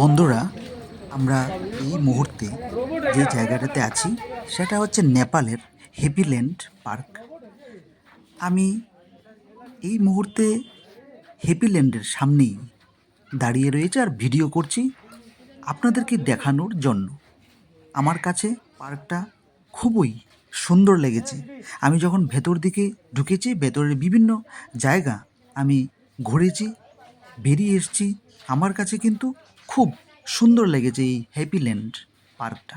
বন্ধুরা, আমরা এই মুহূর্তে যে জায়গাটাতে আছি, সেটা হচ্ছে নেপালের হ্যাপিল্যান্ড পার্ক। আমি এই মুহূর্তে হ্যাপিল্যান্ডের সামনেই দাঁড়িয়ে রয়েছে আর ভিডিও করছি আপনাদেরকে দেখানোর জন্য। আমার কাছে পার্কটা খুবই সুন্দর লেগেছে। আমি যখন ভেতর দিকে ঢুকেছি, ভেতরের বিভিন্ন জায়গা আমি ঘুরেছি, বেরিয়ে এসেছি, আমার কাছে কিন্তু খুব সুন্দর লেগেছে এই হ্যাপিল্যান্ড পার্কটা।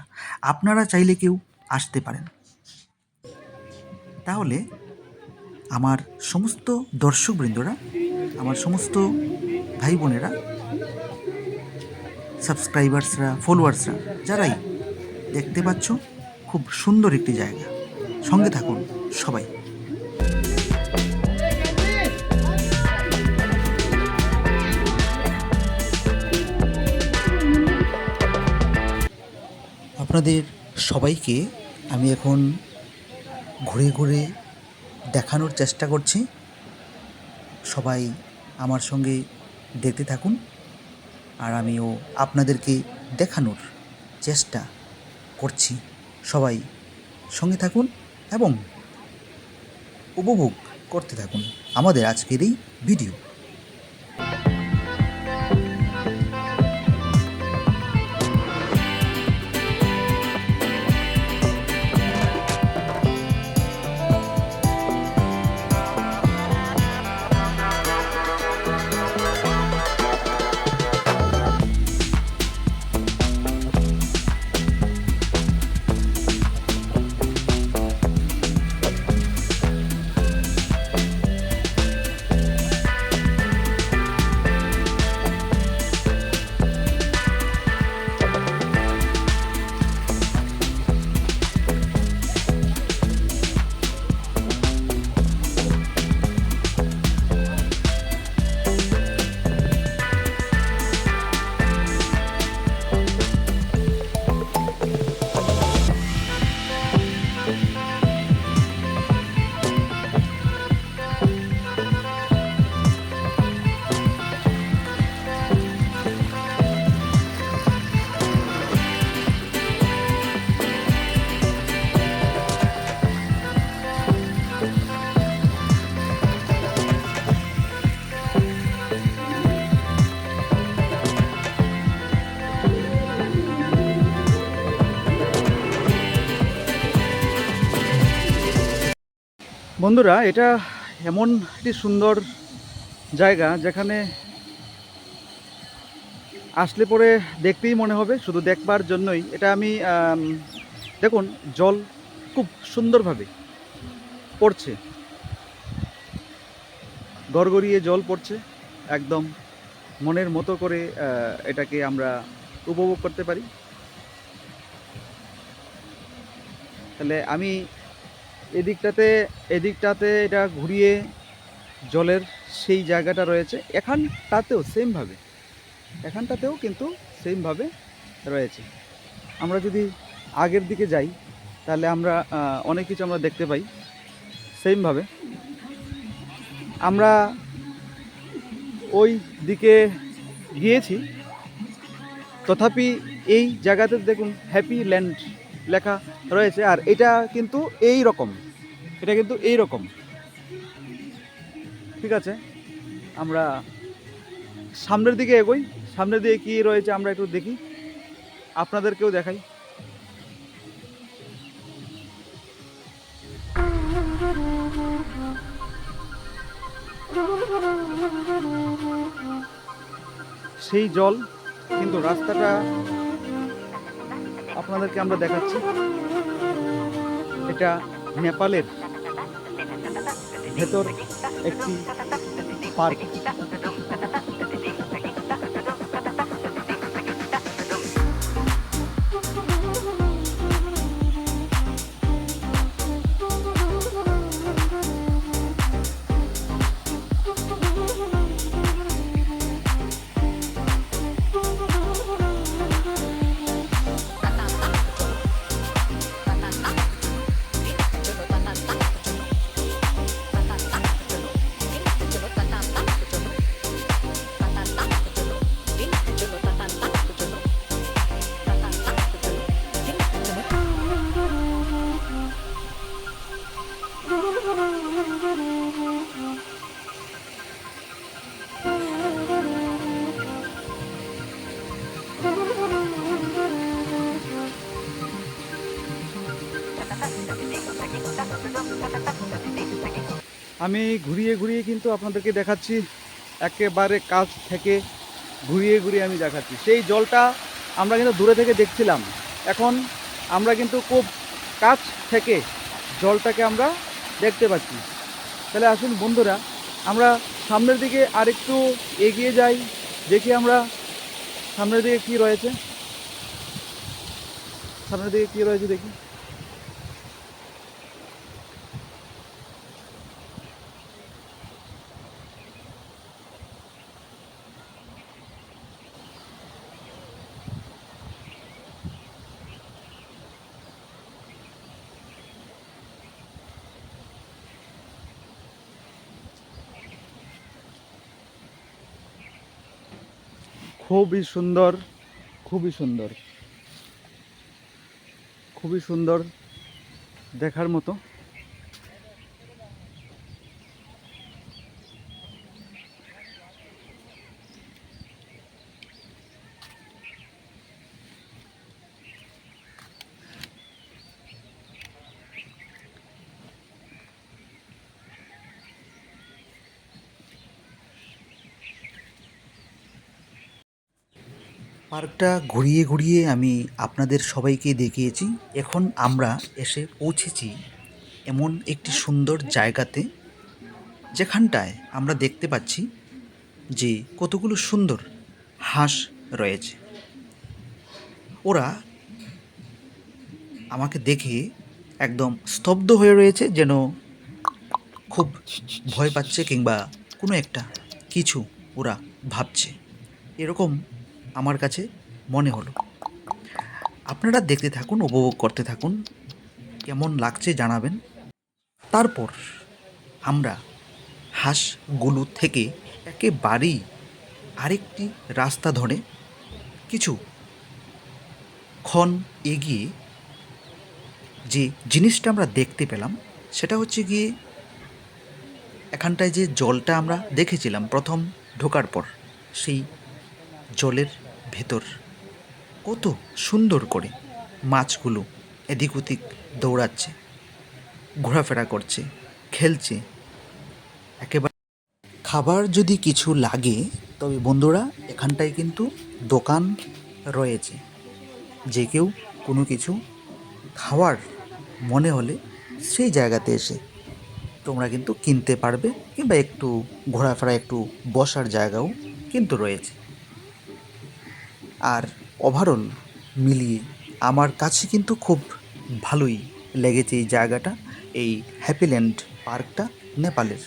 আপনারা চাইলে কেউ আসতে পারেন। তাহলে আমার সমস্ত দর্শকবৃন্দরা, আমার সমস্ত ভাই বোনেরা সাবস্ক্রাইবার্সরা ফলোয়ার্সরা যারাই দেখতে পাচ্ছ খুব সুন্দর একটি জায়গা। সঙ্গে থাকুন সবাই। আপনাদের সবাইকে আমি এখন ঘুরে ঘুরে দেখানোর চেষ্টা করছি। সবাই আমার সঙ্গে দেখতে থাকুন আর আমিও আপনাদেরকে দেখানোর চেষ্টা করছি। সবাই সঙ্গে থাকুন এবং উপভোগ করতে থাকুন আমাদের আজকের এই ভিডিও। বন্ধুরা, এটা এমন একটি সুন্দর জায়গা যেখানে আসলে পরে দেখতেই মনে হবে, শুধু দেখবার জন্যই। এটা আমি দেখুন, জল খুব সুন্দরভাবে পড়ছে। গড়গড়িয়ে জল পড়ছে, একদম মনের মতো করে এটাকে আমরা উপভোগ করতে পারি। তাহলে আমি এদিকটাতে এদিকটাতে এটা ঘুরিয়ে জলের সেই জায়গাটা রয়েছে। এখানটাতেও সেমভাবে এখানটাতেও কিন্তু সেমভাবে রয়েছে। আমরা যদি আগের দিকে যাই, তাহলে আমরা অনেক কিছু আমরা দেখতে পাই সেমভাবে আমরা ওই দিকে গিয়েছি, তথাপি এই জায়গাতে দেখুন হ্যাপি ল্যান্ড লেখা রয়েছে, আর এটা কিন্তু এই রকম। এটা কিন্তু এই রকম। ঠিক আছে? আমরা সামনের দিকে এগোই। সামনের দিকে কী রয়েছে আমরা একটু দেখি। আপনাদেরকেও দেখাই। সেই জল, কিন্তু রাস্তাটা আপনাদেরকে আমরা দেখাচ্ছি। এটা নেপালের ভেতর একটি পার্ক। আমি ঘুরিয়ে ঘুরিয়ে কিন্তু আপনাদেরকে দেখাচ্ছি, একেবারে কাছ থেকে ঘুরিয়ে ঘুরিয়ে আমি দেখাচ্ছি। সেই জলটা আমরা কিন্তু দূরে থেকে দেখছিলাম। এখন আমরা কিন্তু খুব কাছ থেকে জলটাকে আমরা দেখতে পাচ্ছি। তাহলে আসুন বন্ধুরা, আমরা সামনের দিকে আরেকটু এগিয়ে যাই, দেখি আমরা সামনের দিকে কি রয়েছে। সামনের দিকে কি রয়েছে দেখি। খুবই সুন্দর খুবই সুন্দর। খুবই সুন্দর দেখার মতো। পার্কটা ঘুরিয়ে ঘুরিয়ে আমি আপনাদের সবাইকে দেখিয়েছি। এখন আমরা এসে পৌঁছেছি এমন একটি সুন্দর জায়গাতে, যেখানটায় আমরা দেখতে পাচ্ছি যে কতগুলো সুন্দর হাঁস রয়েছে। ওরা আমাকে দেখে একদম স্তব্ধ হয়ে রয়েছে, যেন খুব ভয় পাচ্ছে কিংবা কোনো একটা কিছু ওরা ভাবছে। এরকম আমার কাছে মনে হলো। আপনারা দেখতে থাকুন, উপভোগ করতে থাকুন, কেমন লাগছে জানাবেন। তারপর আমরা হাঁসগুলো থেকে একেবারেই আরেকটি রাস্তা ধরে কিছু ক্ষণ এগিয়ে যে জিনিসটা আমরা দেখতে পেলাম, সেটা হচ্ছে গিয়ে এখানটায় যে জলটা আমরা দেখেছিলাম প্রথম ঢোকার পর, সেই জলের ভেতর। কত সুন্দর করে মাছগুলো এদিক ওদিক দৌড়াচ্ছে, ঘোরাফেরা করছে, খেলছে। একেবারে খাবার যদি কিছু লাগে, তবে বন্ধুরা, এখানটায় কিন্তু দোকান রয়েছে। যে কেউ কোনো কিছু খাওয়ার মনে হলে সেই জায়গাতে এসে তোমরা কিন্তু কিনতে পারবে, কিংবা একটু ঘোরাফেরা, একটু বসার জায়গাও কিন্তু রয়েছে। আর ওভারঅল মিলিয়ে আমার কাছে কিন্তু খুব ভালোই লেগেছে এই জায়গাটা, এই হ্যাপিল্যান্ড পার্কটা নেপালের।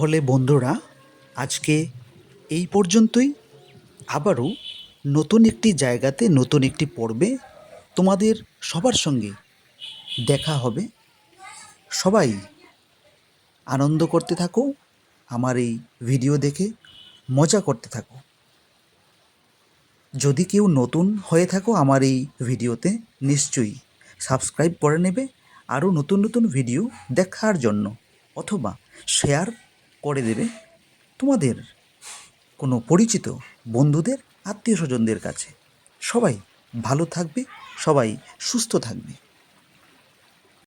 তাহলে বন্ধুরা, আজকে এই পর্যন্তই। আবারও নতুন একটি জায়গাতে, নতুন একটি পর্বে তোমাদের সবার সঙ্গে দেখা হবে। সবাই আনন্দ করতে থাকো, আমার এই ভিডিও দেখে মজা করতে থাকো। যদি কেউ নতুন হয়ে থাকো আমার এই ভিডিওতে, নিশ্চয়ই সাবস্ক্রাইব করে নেবে। আরও নতুন নতুন ভিডিও দেখার জন্য অথবা শেয়ার করে দেবে। তোমাদের কোনো পরিচিত বন্ধুদের, আত্মীয় স্বজনদের কাছে সবাই ভালো থাকবে, সবাই সুস্থ থাকবে।